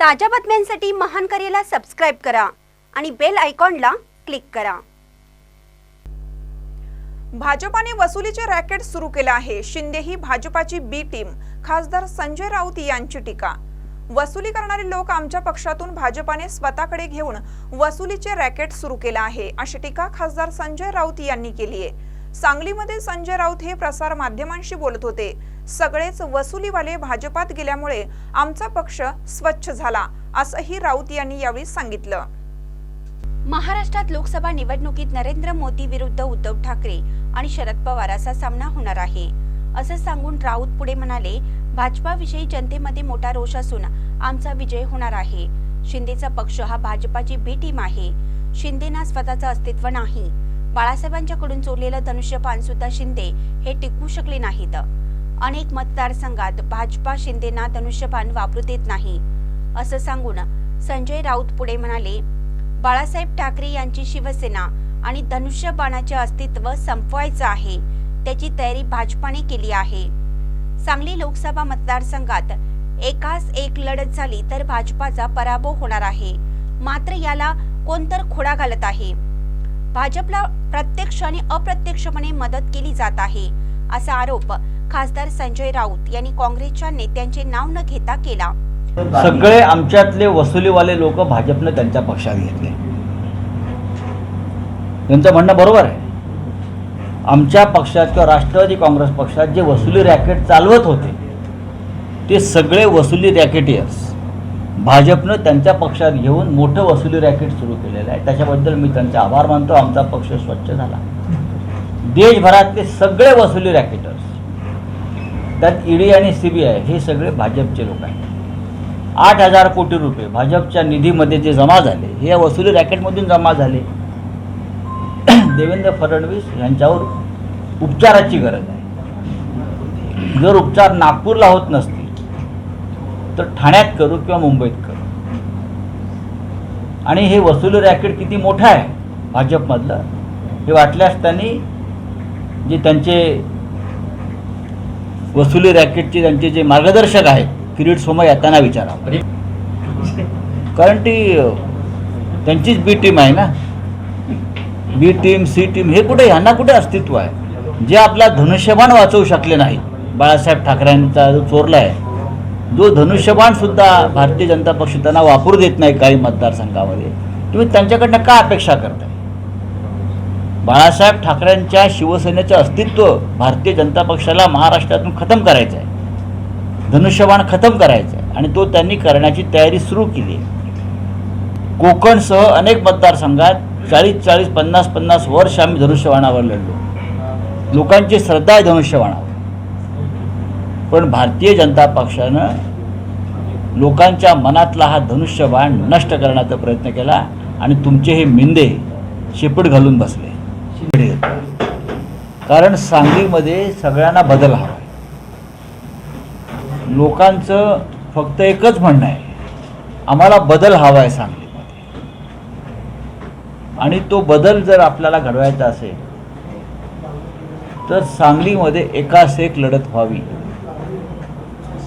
ताज्या बातम्यांसाठी महान करेला सबस्क्राईब करा आणि बेल आयकॉनला क्लिक करा. भाजपाने वसुलीचे रॅकेट सुरू केलं आहे. शिंदे ही भाजपाची बी टीम खासदार संजय राऊत यांची टीका. वसुली करणारे लोक आमच्या पक्षातून भाजपाने स्वतःकडे घेऊन वसुलीचे रॅकेट सुरू केलं आहे. अशी टीका खासदार संजय राऊत यांनी केली आहे. सांगलीमध्ये संजय राऊत हे प्रसार माध्यमांशी बोलत होते. सगळेच वसुलीवाले भाजपात गेल्यामुळे आमचा पक्ष स्वच्छ झाला असंही राऊत यांनी यावेळी सांगितलं. महाराष्ट्रात लोकसभा निवडणुकीत नरेंद्र मोदी विरुद्ध उद्धव ठाकरे आणि शरद पवार असा सामना होणार आहे. असं सांगून राऊत पुढे म्हणाले भाजपाविषयी जनतेमध्ये मोठा रोष असून आमचा विजय होणार आहे. शिंदेचा पक्ष हा भाजपाची बी टीम आहे. शिंदेना स्वतःचं अस्तित्व नाही. बाळासाहेबांच्याकडून चोरलेलं धनुष्यपान सुद्धा शिंदे हे टिकवू शकले नाहीत. अनेक मतदारसंघात भाजपा शिंदेना धनुष्यबाण वापरू देत नाही असं सांगून संजय राऊत पुढे म्हणाले बाळासाहेब ठाकरे यांची शिवसेना आणि धनुष्यबाणाचे अस्तित्व संपवायचं आहे त्याची तयारी भाजपाने केली आहे. सांगली लोकसभा मतदारसंघात एकास एक लढत झाली तर भाजपाचा पराभव होणार आहे. मात्र याला कोणतर खोडा घालत आहे? भाजपला प्रत्यक्ष आणि अप्रत्यक्षपणे मदत केली जात आहे असा आरोप खासदार संजय राऊत यांनी काँग्रेसच्या नेत्यांचे नाव न घेता केला. सगळे आमच्यातले वसुलीवाले लोक भाजपनं त्यांच्या पक्षात घेतले. त्यांचं म्हणणं बरोबर आहे. आमच्या पक्षात किंवा राष्ट्रवादी काँग्रेस पक्षात जे वसुली रॅकेट चालवत होते ते सगळे वसुली रॅकेटियर्स. भाजपनं त्यांच्या पक्षात घेऊन मोठं वसुली रॅकेट सुरू केलेलं आहे. त्याच्याबद्दल मी त्यांचा आभार मानतो. आमचा पक्ष स्वच्छ झाला. देशभरातले सगळे वसुली रॅकेटर्स त्यात ईडी आणि सी बी आय हे सगळे भाजपचे लोक आहेत. आठ हजार कोटी रुपये भाजपच्या निधीमध्ये जे जमा झाले हे या वसुली रॅकेटमधून जमा झाले. देवेंद्र फडणवीस यांच्यावर उपचाराची गरज आहे. जर उपचार नागपूरला होत नसते तर ठाण्यात करू किंवा मुंबईत करू. आणि हे वसुली रॅकेट किती मोठं आहे भाजपमधलं हे वाटल्यास त्यांनी जे त्यांचे वसुली रॅकेटचे त्यांचे जे मार्गदर्शक आहेत किरीट सोमय्या त्यांना विचारावं. कारण ती त्यांचीच बी टीम आहे ना. बी टीम सी टीम हे कुठे ह्यांना कुठे अस्तित्व आहे? जे आपला धनुष्यबाण वाचवू शकले नाही बाळासाहेब ठाकरेंचा जो चोरला आहे जो धनुष्यबाण सुद्धा भारतीय जनता पक्ष त्यांना वापरू देत नाही काही मतदारसंघामध्ये तुम्ही त्यांच्याकडनं का अपेक्षा करताय? बाळासाहेब ठाकरेंच्या शिवसेनेचं अस्तित्व भारतीय जनता पक्षाला महाराष्ट्रातून खतम करायचं आहे धनुष्यबाण खतम करायचं आहे आणि तो त्यांनी करण्याची तयारी सुरू केली कोकणसह अनेक मतदारसंघात चाळीस चाळीस पन्नास पन्नास वर्ष आम्ही धनुष्यबाणावर लढलो. लोकांची श्रद्धा आहे धनुष्यबाणावर. पण भारतीय जनता पक्षानं लोकांच्या मनातला हा धनुष्यबाण नष्ट करण्याचा प्रयत्न केला आणि तुमचे हे मिंदे शेपूट घालून बसले. कारण सांगलीमध्ये सगळ्यांना बदल हवा आहे. लोकांचं फक्त एकच म्हणणं आहे आम्हाला बदल हवा आहे सांगलीमध्ये. आणि तो बदल जर आपल्याला घडवायचा असेल तर सांगलीमध्ये एकास एक लढत व्हावी.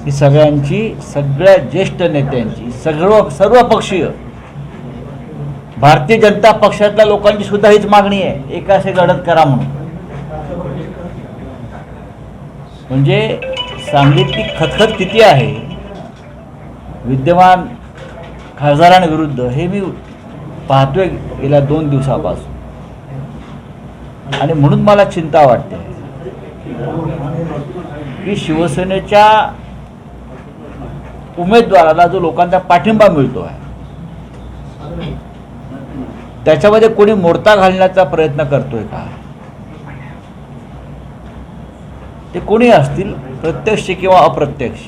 ही सगळ्यांची सगळ्या ज्येष्ठ नेत्यांची सर्व सर्व पक्षीय भारतीय जनता पक्षातल्या लोकांची सुद्धा हीच मागणी आहे. एका असे लढत करा म्हणून. म्हणजे सांगलीतली खतखत किती आहे? विद्यमान खासदारांविरुद्ध हे मी पाहतोय गेल्या दोन दिवसापासून. आणि म्हणून मला चिंता वाटते. की शिवसेनेच्या उमेदवाराला जो लोकांचा पाठिंबा मिळतो आहे त्याच्यामध्ये कोणी मोडता घालण्याचा प्रयत्न करतोय का? ते कोणी असतील? प्रत्यक्ष किंवा अप्रत्यक्ष?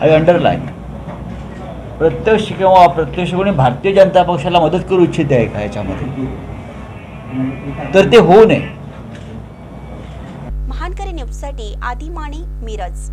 आय अंडरलाईन प्रत्यक्ष किंवा अप्रत्यक्ष कोणी भारतीय जनता पक्षाला मदत करू इच्छित आहे का याच्यामध्ये? तर ते होऊ नये. महानकरी न्यूजसाठी आदी माने मिरज.